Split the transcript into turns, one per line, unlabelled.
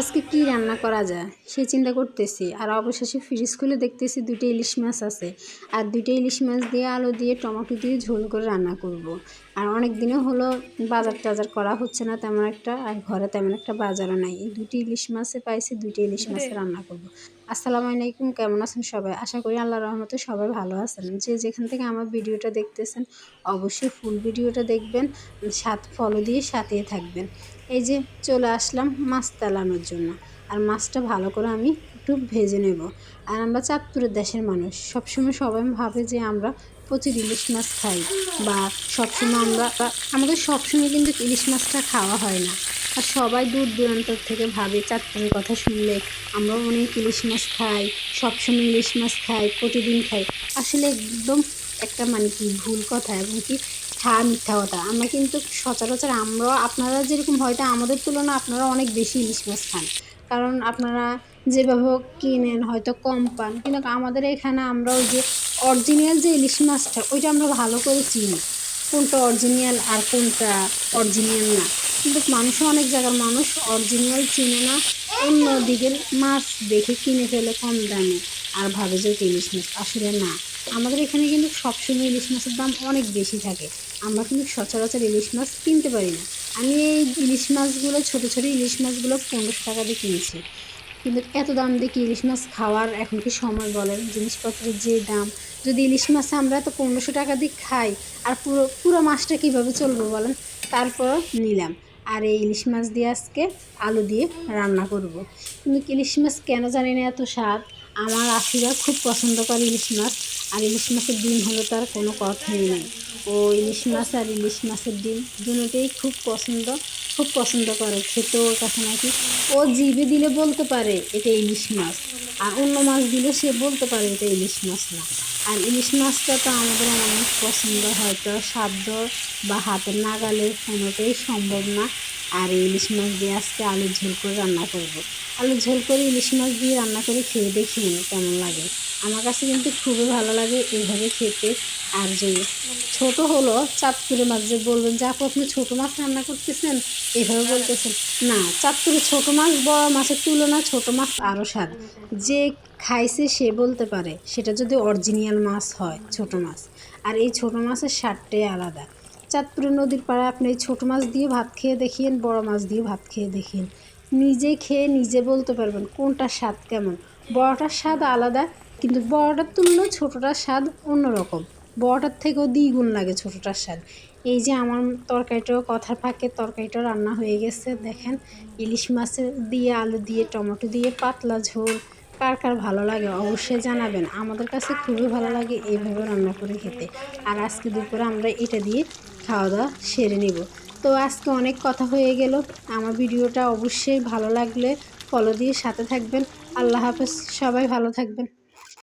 আজকে কি রান্না করা যায়? সেই চিন্তা করতেছি। আর অবশেষে ফ্রিজ খুলে দেখতেছি দুইটা ইলিশ মাছ আছে। আর দুইটা ইলিশ মাছ দিয়ে আলু দিয়ে টমেটো দিয়ে ঝোল করে রান্না করব। আর অনেক দিনে হলো বাজার টাজার করা হচ্ছে না তেমন একটা আর ঘরে তেমন একটা বাজারও নাই। এই দুটি ইলিশ মাছে পাইছি দুইটা ইলিশ মাছে রান্না করব। আসসালামু আলাইকুম, কেমন আছেন সবাই? আশা করি আল্লাহ রহমতে সবাই ভালো আছেন। যে যেখান থেকে আমার ভিডিওটা দেখতেছেন, অবশ্যই ফুল ভিডিওটা দেখবেন, সাত ফলো দিয়ে সাথে থাকবেন। এই যে চলে আসলাম মাছ তেলানোর জন্য। আর মাছটা ভালো করে আমি একটু ভেজে নেব। আর আমরা চাঁদপুরের দেশের মানুষ। সবসময় সবাই ভাবে যে আমরা প্রচুর ইলিশ মাছ খাই বা সবসময় আমরা আমাদের সবসময় কিন্তু ইলিশ মাছটা খাওয়া হয় না। আর সবাই দূর দূরান্ত থেকে ভাবে চাঁদপুরের কথা শুনলে। আমরা অনেক ইলিশ মাছ খাই, সবসময় ইলিশ মাছ খাই, প্রতিদিন খাই। আসলে একদম একটা মানে কি ভুল কথা এবং কি হ্যাঁ মিথ্যা কথা। আমরা কিন্তু সচরাচর আমরাও, আপনারা যেরকম হয়তো আমাদের তুলনায় আপনারা অনেক বেশি ইলিশ মাছ খান। কারণ আপনারা যেভাবে কিনেন, হয়তো কম পান। কিন্তু আমাদের এখানে আমরা ওই যে অরিজিনাল যে ইলিশ মাছটা, ওইটা আমরা ভালো করে চিনি। কোনটা অরিজিনাল আর কোনটা অরিজিনাল না। কিন্তু মানুষও অনেক জায়গার মানুষ অরিজিনাল চিনে না, অন্য দিকের মাছ দেখে কিনে ফেলে কম দামে। আর ভাবে যে ইলিশ মাছ, আসলে না। আমাদের এখানে কিন্তু সবসময় ইলিশ মাছের দাম অনেক বেশি থাকে। আমরা কিন্তু সচরাচর ইলিশ মাছ কিনতে পারি না। আমি এই ইলিশ মাছগুলো, ছোটো ছোটো ইলিশ মাছগুলো পনেরোশো টাকা দিয়ে কিনেছি। কিন্তু এত দাম কি ইলিশ মাছ খাওয়ার এখন কি সময় বলেন? জিনিসপত্রের যে দাম। যদি ইলিশ মাছ আমরা তো পনেরোশো টাকা দিয়ে খাই, আর পুরো পুরো মাছটা কীভাবে চলবে বলেন? তারপর নিলাম। আর এই ইলিশ মাছ দিয়ে আজকে আলু দিয়ে রান্না করব। তুমি ইলিশ মাছ কেন জানি না এত স্বাদ। আমার আশিরা খুব পছন্দ করে ইলিশ মাছ। আর ইলিশ মাছের ডিম হলো তার কোনো কথাই নেই। ও ইলিশ মাছ আর ইলিশ মাছের ডিম দুটোই খুব পছন্দ। খুব পছন্দ করে, খেতেও কাছে নাকি। ও জিভে দিলে বলতে পারে এটা ইলিশ মাছ, আর অন্য মাছ দিলে সে বলতে পারে এটা ইলিশ মাছ না। আর ইলিশ মাছটা তো আমাদের অনেক পছন্দ হয়তো সাধ্য বা হাতের নাগালে কোনোটাই সম্ভব না। আর ইলিশ মাছ দিয়ে আজকে আলুর ঝোল করে রান্না করব। আলুর ঝোল করে ইলিশ মাছ দিয়ে রান্না করে খেয়ে দেখি কেমন লাগে। আমার কাছে কিন্তু খুবই ভালো লাগে এইভাবে খেতে। আর যে ছোট হলো, চাঁদপুরে মাছ যে বলবেন যে, আপু, আপনি ছোটো মাছ রান্না করতেছেন? এভাবে বলতেছেন। না, চাঁদপুরে ছোটো মাছ বড় মাছের তুলনা ছোটো মাছ আরও স্বাদ। যে খাইছে সে বলতে পারে, সেটা যদি অরিজিনাল মাছ হয়, ছোট মাছ। আর এই ছোট মাছের স্বাদটাই আলাদা। চাঁদপুরের নদীর পাড়ে আপনি ছোটো মাছ দিয়ে ভাত খেয়ে দেখিয়েন, বড় মাছ দিয়ে ভাত খেয়ে দেখিয়েন। নিজে খেয়ে নিজে বলতে পারবেন কোনটার স্বাদ কেমন। বড়টার স্বাদ আলাদা, কিন্তু বড়টার তুলনায় ছোটোটার স্বাদ অন্যরকম। বড়টার থেকেও দ্বিগুণ লাগে ছোটোটার স্বাদ। এই যে আমার তরকারিটাও কথার ফাঁকে তরকারিটাও রান্না হয়ে গেছে, দেখেন ইলিশ মাছের দিয়ে, আলু দিয়ে, টমেটো দিয়ে, পাতলা ঝোল, কার কার ভালো লাগে অবশ্যই জানাবেন। আমাদের কাছে খুবই ভালো লাগে এইভাবে রান্না করে খেতে। আর আজকে দুপুরে আমরা এটা দিয়ে খাওয়া দাওয়া সেরে নিব। তো আজকে অনেক কথা হয়ে গেল। আমার ভিডিওটা অবশ্যই ভালো লাগলে ফলো দিয়ে সাথে থাকবেন। আল্লাহ হাফেজ, সবাই ভালো থাকবেন।